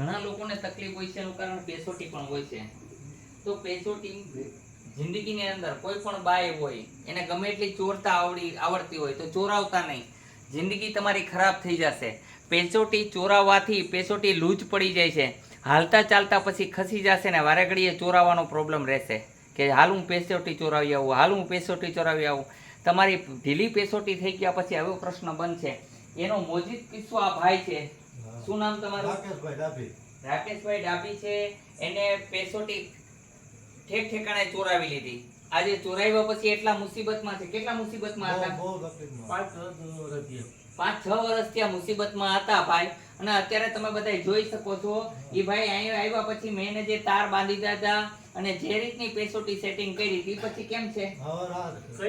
ઘણા લોકોને તકલીફ હોય છે, એનું કારણ પેસોટી પણ હોય છે. તો પેસોટી જિંદગીની અંદર કોઈ પણ બાય હોય, એને ગમે એટલી ચોરતા આવડી, આવડતી હોય તો ચોરાવતા નહીં. જિંદગી તમારી ખરાબ થઈ જશે. પેસોટી ચોરાવવાથી પેસોટી લૂજ પડી જાય છે. હાલતા ચાલતા પછી ખસી જશે ને વારે ઘડીએ ચોરાવાનો પ્રોબ્લેમ રહેશે. કે હાલ હું પેસોટી ચોરાવી આવું, હાલ હું પેસોટી ચોરાવી આવું. તમારી ઢીલી પેસોટી થઈ ગયા પછી એવો પ્રશ્ન બનશે. એનો મોજીત કિસ્સો આ ભાઈ છે. શું નામ તમારું? રાકેશભાઈ ડાભી. રાકેશભાઈ ડાભી છે. એને પેસોટી ઠેક ઠેકાણે ચોરાવી લીધી. આજે ચોરાવ્યા પછી એટલા મુસીબતમાં છે. કેટલા મુસીબતમાં હતા? પાંચ છ વર્ષ ત્યાં મુસીબતમાં હતા ભાઈ. અને અત્યારે તમે બધા જોઈ શકો છો એ ભાઈ અહીં આવ્યા પછી મેં એને જે તાર બાંધી દીધા હતા અને જે રીતની પેસોટી સેટિંગ કરી હતી પછી કેમ છે?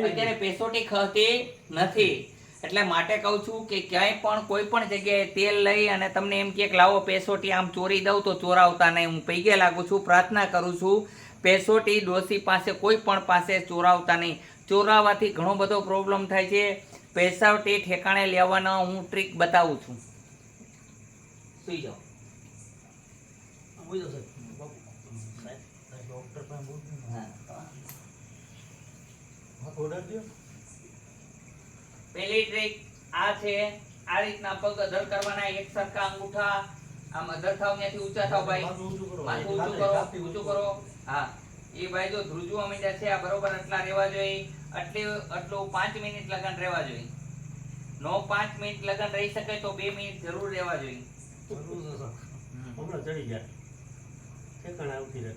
અત્યારે પેસોટી ખતી નથી. એટલે માટે કહું છું કે ક્યાંય પણ કોઈ પણ જગ્યાએ તેલ લઈ અને તમને એમ કે લાવો પેસોટી આમ ચોરી દઉં તો ચોરાવતા નહીં. હું પૈગે લાગુ છું પ્રાર્થના કરું છું પેસોટી ડોસી પાસે કોઈ પણ પાસે ચોરાવતા નહીં. ચોરાવાથી ઘણો બધો પ્રોબ્લેમ થાય છે. પેસોટી ઠેકાણે લેવાનો હું ટ્રીક બતાવું છું. સુઈ જાઓ. ડોક્ટર ઓર્ડર દો પહેલી ટ્રીક આ છે. આ રીતના પગ અધર કરવાના એક સરખા અંગૂઠા. આમ અધર થાવ ત્યાંથી ઊંચા થાવ ભાઈ. માથું ઊંચું કરો. ઊંચું કરો હા. એ ભાઈ જો ધ્રુજવા માંડ્યા છે આ બરોબર આટલા રહેવા જોઈએ. એટલે આટલું પાંચ મિનિટ લગન રહેવા જોઈએ. નો પાંચ મિનિટ લગન રહી શકે તો બે મિનિટ જરૂર રહેવા જોઈએ. હમણાં ચડી ગયા. ઠેકાણે આવતી રહે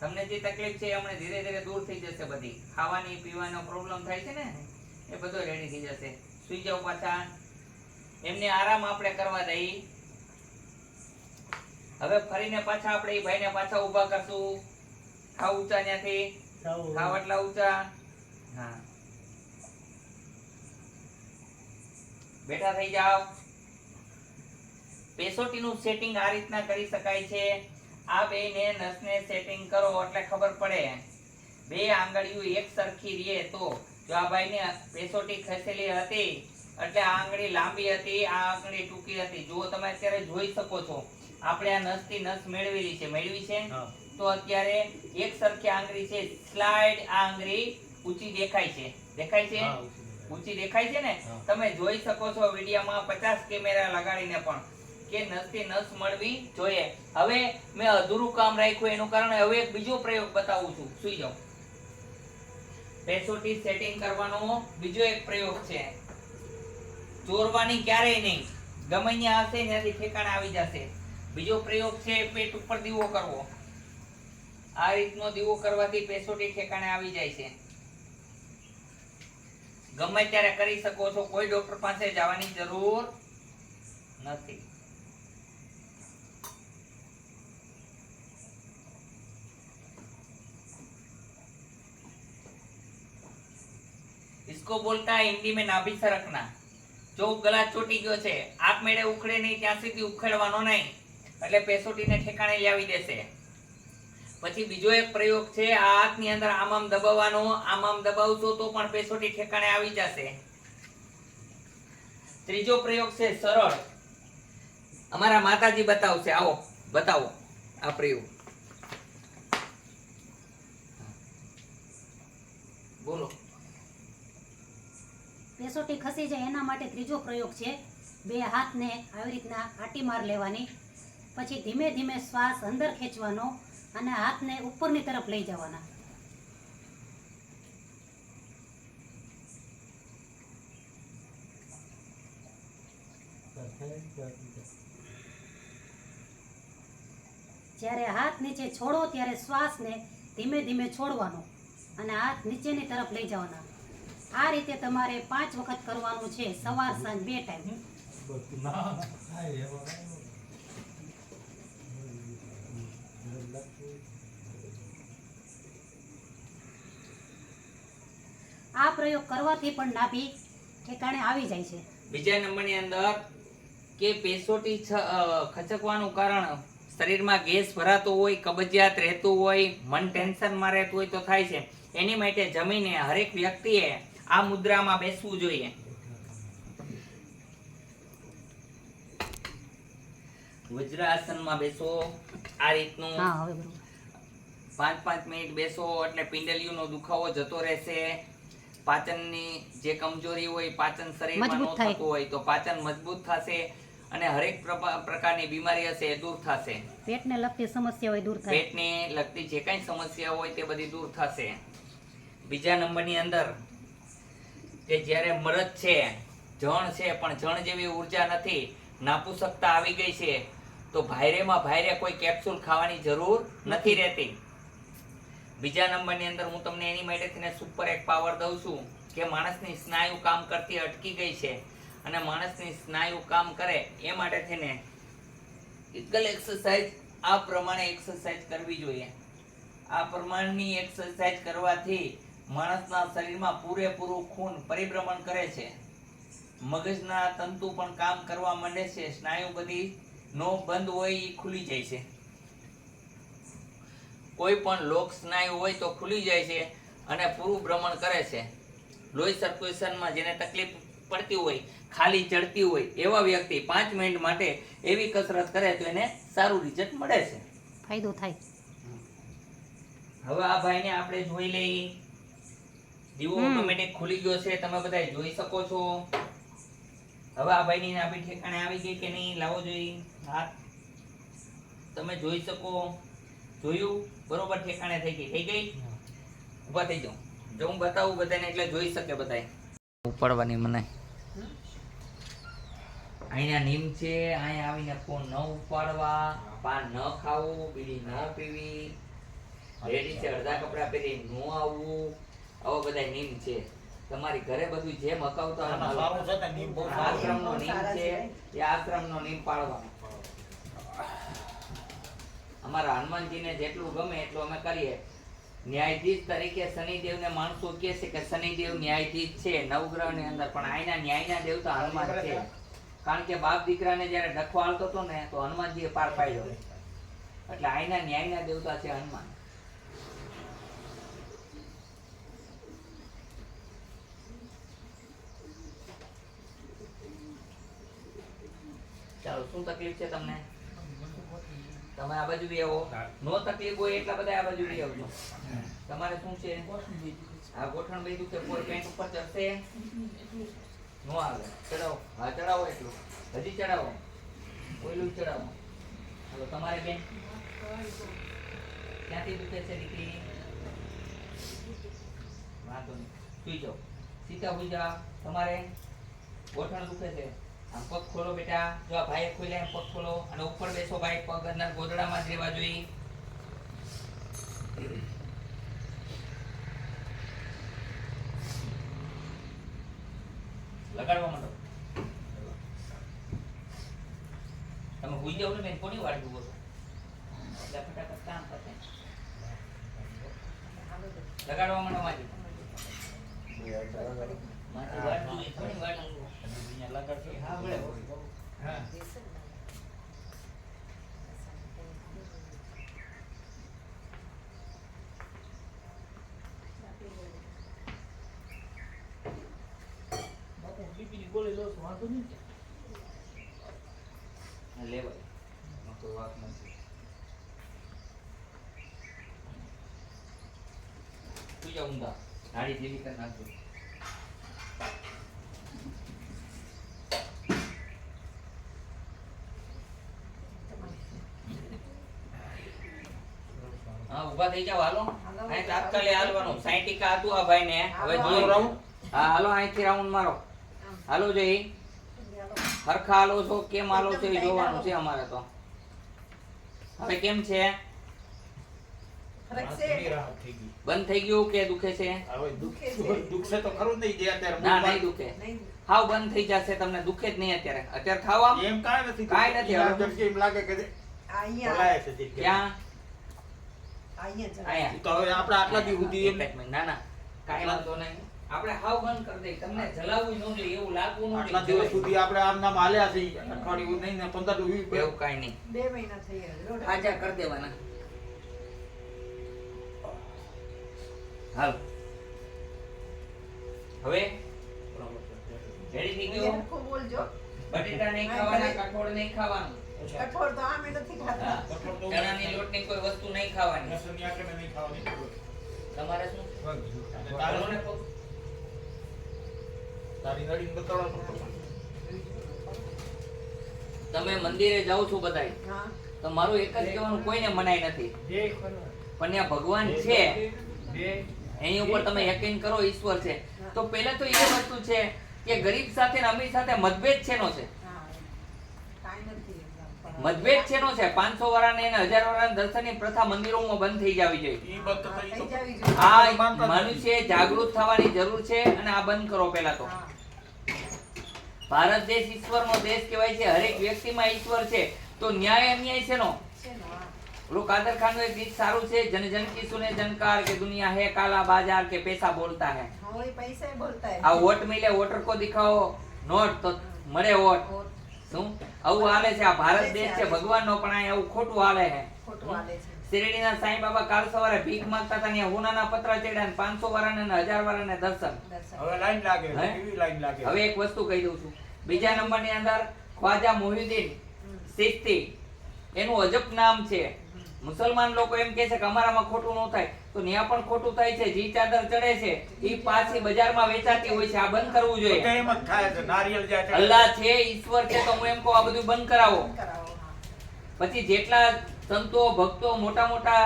તમને જે તકલીફ છે હમણાં ધીરે ધીરે દૂર થઈ જશે બધી. ખાવાની પીવાનો પ્રોબ્લેમ થાય છે ને? એ બધો રેડી થઈ જશે. સુઈ જાઓ પાછા. એમને આરામ આપણે કરવા દઈ. હવે ફરીને પાછા આપણે એ ભાઈને પાછા ઊભા કરશું. ખાવ ઊંચા ત્યાંથી. ખાવ એટલા ઊંચા. હા. બેઠા થઈ જાઓ. પેસોટીનું સેટિંગ આ રીતના કરી શકાય છે. આ બેયને નસને સેટિંગ કરો એટલે ખબર પડે. બે આંગળીઓ એક સરખી રહે તો. જો આ ભાઈને પેસોટી ખસેલી હતી. એટલે આ આંગળી લાંબી હતી આ આંગળી ટૂંકી હતી. જો તમે અત્યારે જોઈ શકો છો. આપણે આ નસથી નસ મેળવેલી છે. મેળવી છે? તો અત્યારે એક સરખી આંગળી છે. સ્લાઇડ આ આંગળી ઊંચી દેખાય છે. દેખાય છે? ઊંચી દેખાય. છે ને? તમે જોઈ શકો છો વિડીયોમાં પચાસ કેમેરા લગાડીને પણ કે નસથી નસ મળવી જોઈએ. હવે મેં અધૂરું કામ રાખ્યું એનું કારણ હવે એક બીજો પ્રયોગ બતાવું છું. સુઈ જાઓ. પેસોટી સેટિંગ કરવાનો બીજો એક પ્રયોગ છે. ચોરવાની ક્યારેય નહીં. ગમે ત્યાં હશે ત્યાંથી ઠેકાણે આવી જશે. બીજો પ્રયોગ છે, પેટ ઉપર દીવો કરવો. આ રીતનો દીવો કરવાથી પેસોટી ઠેકાણે આવી જાય છે. ગમે ત્યારે કરી શકો છો, કોઈ ડોક્ટર પાસે જવાની જરૂર નથી. इसको बोलता है हिंदी में नाभि सरकना જો ગલા ચોટી ગયો છે આપમેળે ઉખડે નહીં ત્યાં સુધી ઉખેડવાનો નહીં એટલે પેસોટીને ઠેકાણે લાવી દેશે પછી બીજો એક પ્રયોગ છે આ હાથની અંદર આમ આમ દબાવવાનો આમ આમ દબાવશો તો પણ પેસોટી ઠેકાણે આવી જશે ત્રીજો પ્રયોગ છે સરળ અમારા માતાજી બતાવશે આવો બતાવો આ પ્રયોગ બોલો પેસોટી ખસી જાય એના માટે ત્રીજો પ્રયોગ છે. બે હાથને આવી રીતના આટી માર લેવાની. પછી ધીમે ધીમે શ્વાસ અંદર ખેંચવાનો અને હાથને ઉપરની તરફ લઈ જવાના. જ્યારે હાથ નીચે છોડો ત્યારે શ્વાસને ધીમે ધીમે છોડવાનો અને હાથ નીચેની તરફ લઈ જવાના. આ રીતે તમારે પાંચ વખત કરવાનું છે. સવાર, સાંજ બે ટાઈમ આ પ્રયોગ કરવાથી પણ નાભી ઠેકાણે આવી જાય છે. બીજા નંબરની અંદર કે પેસોટી ખચકવાનું કારણ શરીરમાં ગેસ ભરાતો હોય, કબજિયાત રહેતું હોય, મન ટેન્શનમાં રહેતું હોય તો થાય છે. એની માટે જમીને હરેક વ્યક્તિએ આ મુદ્રામાં બેસવું જોઈએ. વજ્રાસનમાં બેસો આ રીતનું. પાંચ પાંચ મિનિટ બેસો એટલે પિંડલીઓનો દુખાવો જતો રહેશે. પાચનની જે કમજોરી હોય પાચન શરીરમાં ન થતું હોય તો પાચન મજબૂત થશે અને હરેક પ્રકારની બીમારી હશે એ દૂર થશે. પેટને લગતી સમસ્યા હોય દૂર થાય. પેટને લગતી જે કાંઈ સમસ્યા હોય તે બધી દૂર થશે. બીજા નંબરની અંદર કે જ્યારે મરદ છે જણ છે પણ જણ જેવી ઊર્જા નથી નાપુસકતા આવી ગઈ છે તો ભાઈરેમાં ભાઈરે કોઈ કેપ્સ્યુલ ખાવાની જરૂર નથી રહેતી. બીજા નંબરની અંદર હું તમને એની માટેથીને સુપર એક પાવર દઉં છું કે માણસની સ્નાયુ કામ કરતી અટકી ગઈ છે અને માણસની સ્નાયુ કામ કરે એ માટે થઈને ઇક્વલ એક્સરસાઇઝ આ પ્રમાણે એક્સરસાઇઝ કરવી જોઈએ. આ પ્રમાણની એક્સરસાઇઝ કરવાથી માણસના શરીરમાં પૂરેપૂરું ખૂન પરિભ્રમણ કરે છે. મગજના તંતુ પણ કામ કરવા માંડે છે. સ્નાયુ બધી નો બંધ હોય એ ખુલી જાય છે. કોઈ પણ લોક સ્નાયુ હોય તો ખુલી જાય છે અને પૂરું ભ્રમણ કરે છે. લોહી સર્ક્યુલેશનમાં જેને તકલીફ પડતી હોય ખાલી ચડતી હોય એવા વ્યક્તિ પાંચ મિનિટ માટે એવી કસરત કરે તો એને સારું રિઝલ્ટ મળે છે. ફાયદો થાય. હવે આ ભાઈને આપણે જોઈ લઈ દીવો ઓટોમેટિક ખુલી ગયો છે. તમે બધા જોઈ શકો છો. હવે આ ભાઈની નાભી ઠેકાણે આવી ગઈ કે નહીં લાવો જોઈ. હાથ તમે જોઈ શકો. જોયું? બરોબર ઠેકાણે થઈ ગઈ. થઈ ગઈ? ઊભા થઈ જાઉં જો હું બતાવું બધાને એટલે જોઈ શકે બધાય. ઉપાડવાની મને. અહીંયા નીમ છે અહીંયા આવીને ફોન ન ઉપાડવા પાન ન ખાવું બીડી ન પીવી. લેડીઝે અડધા કપડાં પહેરી ન આવવું. આવા બધા નિયમ છે. તમારી ઘરે બધું જેમ આના સારું. આશ્રમનો નિયમ છે. એ આશ્રમનો નિયમ પાળવાનો અમારા હનુમાનજીને જેટલું ગમે એટલું અમે કરીએ. ન્યાયાધીશ તરીકે શનિદેવને માણસો કહે છે કે શનિદેવ ન્યાયાધીશ છે. નવગ્રહની અંદર પણ આયના ન્યાયના દેવતા હનુમાન છે. કારણ કે બાપ દીકરાને જ્યારે ડખો હાલતો હતો ને તો હનુમાનજીએ પાર પાડ્યો. એટલે આયના ન્યાયના દેવતા છે હનુમાન. ચાલો, શું તકલીફ છે તમને? તમે આ બાજુ બી આવો નો તકલીફ હોય એટલા બધા આ બાજુ બી આવજો તમારે શું છે? આ ગોઠણ બી દુખે કોઈ પેન્ટ ઉપર ચડશે. નો આવે. ચડાવો. હા, ચડાવો એટલું. હજી ચડાવો. ઓયલું ચડાવો. હાલો, તમારે બેન? ક્યાંથી દુખે છે દીકરી વાંધો નહીં. સુઈ જાઓ. સીધા પૂજા તમારે ગોઠણ દુખે છે. પગ ખોલો બેટા. જો આ ભાઈ ખોલ્યા એમ પગ ખોલો. અને ઉપર બેસો ભાઈ, પગ અંદર ગોદડામાં જ રહેવા જોઈએ. લગાડવા માંડો. તમે હુઈ જાવ ને બેન, કોની વાટ જુઓ છો? એટલે ફટાફટ કામ લગાડવા માંડો માજી. લેવાય તો વાત નથી તું ઊંધા. નાડી જેવી કરી નાખજો હા ઊભા થઈ જાવ હાલો. અહીં તાત્કાલિક હાલવાનું. સાયન્ટિકા હતું આ ભાઈને. હવે જોઈ રાઉન્ડ? હા હાલો અહીંથી રાઉન્ડ મારો. હાલો જોઈ હરખા હાલો છો કેમ હાલો છો એ જોવાનું છે અમારે તો. હવે કેમ છે. બંધ થઈ ગયું કે દુખે છે? દુખશે તો ખરું નહીં જે અત્યારે ના નહીં દુખે. હાવ બંધ થઈ જશે તમને દુખે જ નહીં અત્યારે. અત્યારે ખાવા એમ કાંઈ નથી કાંઈ નથી, એમ લાગે કે અહીંયા. ક્યાં? તો હવે આપણે આટલા દી સુધી એક એમ જ મિનિટ. ના ના. કાંઈ વાંધો નહીં. આપણે હાવ બંધ કરી દઈએ. તમને જલાવવું ન જોઈએ એવું લાગવું ન આટલા દિવસ સુધી આપણે આમ નામ હાલ્યા છે અઠવાડિયું નહીં ને પંદર વીસ એવું કાંઈ નહીં. બે મહિના થઈ ગયા રોડ કરી દેવાના. હાલ. હવે? રેડી થઈ ગયો? બોલજો. બટેટા નહીં ખાવાના કઠોળ નહીં ખાવાનું. કઠોળ તો આમે નથી ખાતા. હા. ચણાની લોટની કોઈ વસ્તુ નહીં ખાવાની. નહીં. તમારે શું? તારી? તારી તો. તમે મંદિરે જાઓ છો બધાય. તો મારું એક જ કહેવાનું કોઈને મનાય નથી. પણ ત્યાં ભગવાન છે. એની ઉપર તમે યકીન કરો ઈશ્વર છે. તો પહેલા તો એ વસ્તુ છે કે ગરીબ સાથે ને અમીર સાથે મતભેદ છેનો છે? હા કાંઈ નથી મતભેદ છેનો છે? પાંચસો વાળાને અને હજાર વાળાના દર્શનની પ્રથા મંદિરોમાં બંધ થઈ જવી જોઈએ. ઈ બંધ થઈ થઈ જવી જોઈએ આ. મનુષ્ય જાગૃત થવાની જરૂર છે અને આ બંધ કરો પહેલા તો. ભારત દેશ ઈશ્વરનો દેશ કહેવાય છે. હરેક વ્યક્તિમાં ઈશ્વર છે. તો ન્યાય અન્યાય છેનો છે ને ઓલું કાદર ખાનનું એક ગીત સારું છે જન જન કી સુને જનકાર કે દુનિયા હે કાલા બાજાર કે પૈસા બોલતા હે. ઓય પૈસા બોલતા હે. આ વોટ મિલે વોટર કો દિખાઓ નોટ તો મળે વોટ શું? આવું હાલે છે આ ભારત દેશ છે ભગવાન નો પણ આ ખોટું હાલે હે. ખોટું હાલે છે. શિરડીના સાંઈ બાબા કાલ સવારે ભીખ માંગતા હતા ને હુનાના પતરા ચડ્યા ને 500 વાળાને ને 1000 દર્શન. હવે લાઈન લાગે કેવી લાઈન લાગે? હવે એક વસ્તુ કહી દઉં છું. બીજા નંબરની અંદર ખ્વાજા મોહિદ્દીન સિસ્તી એનું અજબ નામ છે. મુસલમાન લોકો એમ કે છે કે અમારામાં ખોટું ન થાય. તો ન્યા પણ ખોટું થાય છે. જી ચાદર ચડે છે એ પાછી બજારમાં વેચાતી હોય છે. આ બંધ કરવું જોઈએ. એમ જ થાય છે. નારિયેળ જાય છે. અલ્લાહ છે ઈશ્વર છે તો હું એમ કહું આ બધું બંધ કરાવો. કરાવો પછી જેટલા સંતો ભક્તો મોટા મોટા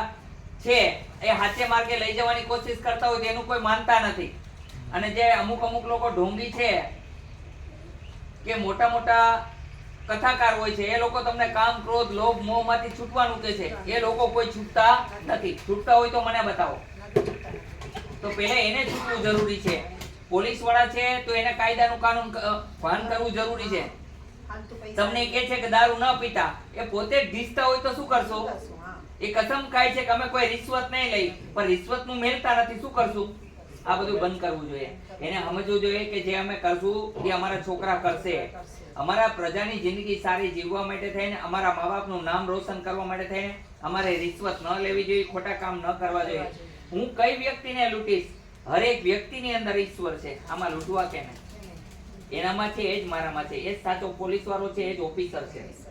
છે એ હાથે માર્ગે લઈ જવાની કોશિશ કરતા હોય એનું કોઈ માનતા નથી. અને જે અમુક અમુક લોકો ઢોંગી છે કે મોટા મોટા કથાકાર હોય છે એ લોકો તમને કામ ક્રોધ લોભ મોહમાંથી છૂટવાનું કે છે. એ લોકો કોઈ છૂટતા નથી. છૂટતા હોય તો મને બતાવો. તો પહેલા એને છૂટવું જરૂરી છે. પોલીસવાળા છે તો એને કાયદાનું કાનૂન ભાન કરવું જરૂરી છે. તમને કે છે કે દારૂ ન પીતા. એ પોતે ઢીસતા હોય તો શું કરશો? એ કસમ ખાય છે કે અમે કોઈ રિશ્વત નહીં લઈ પણ રિશ્વતનું મેળતા નથી. શું કરશું? આ બધું બંધ કરવું જોઈએ. એને સમજવું જોઈએ કે જે અમે કરશું એ અમારા છોકરા કરશે. અમારા પ્રજાની જિંદગી સારી જીવવા માટે થઈને, અમારા મા બાપનું નામ રોશન કરવા માટે થઈને, અમારે રિશ્વત ન લેવી જોઈએ, ખોટા કામ ન કરવા જોઈએ. હું કઈ વ્યક્તિને લૂંટીશ? હરેક વ્યક્તિની અંદર ઈશ્વર છે. આમાં લૂંટવા કે નહીં એનામાં છે એ જ મારામાં છે. એ જ સાચો પોલીસ વાળો છે, એ જ ઓફિસર છે.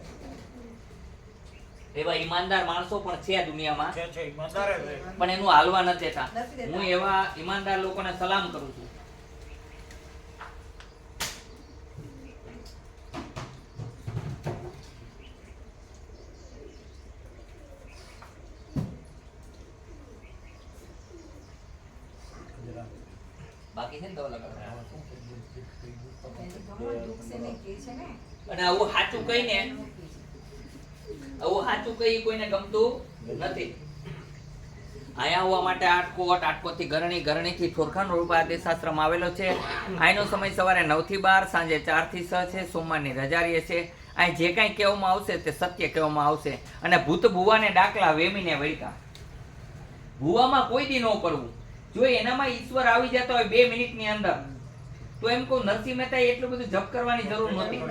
એવા ઈમાનદાર માણસો પણ છે દુનિયામાં. છે છે ઈમાનદાર જ છે. પણ એનું હાલવા નથી દેતા. હું એવા ઈમાનદાર લોકોને સલામ કરું છું. બાકી ને દવા લગાડવા? છે ને? અને આવું સાચું કહીને આવું સાચું કઈ કોઈને ગમતું નથી. અહીંયા આવવા માટે આટકોટ આટકોટથી ગરણી, ગરણીથી થોરખાન રોડ પર આદેશાશ્રમ આવેલો છે. અહીંનો સમય સવારે નવથી બાર, સાંજે ચારથી છ છે, સોમવારની રજા રહે છે. અહીં જે કાંઈ કહેવામાં આવશે તે સત્ય કહેવામાં આવશે. અને ભૂત ભુવાને ડાકલા વેમીને વળકા ભુવામાં કોઈ દી ન કરવું જો એનામાં ઈશ્વર આવી જતો હોય બે મિનિટની અંદર, તો એમ કહું, નરસિંહ મહેતા એટલું બધું જપ કરવાની જરૂર નહોતી.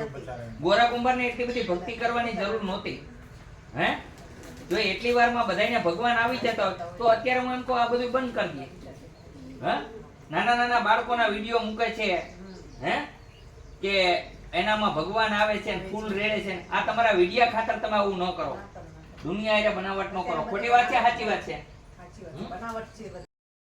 ગોરા કુંભારને એટલી બધી ભક્તિ કરવાની જરૂર નહોતી. હે? જો એટલી વારમાં બધાને ભગવાન આવી જતો તો અત્યારે હું એમ કહું, આ બધું બંધ કરી દઈએ હે? નાના નાના બાળકોના વીડિયો મૂકે છે, હે? કે એનામાં ભગવાન આવે છે ને, ફૂલ રેડે છે આ તમારા વિડિયા ખાતર તમે આવું ન કરો. દુનિયા એ બનાવટ ન કરો. ખોટી વાત છે, સાચી વાત છે.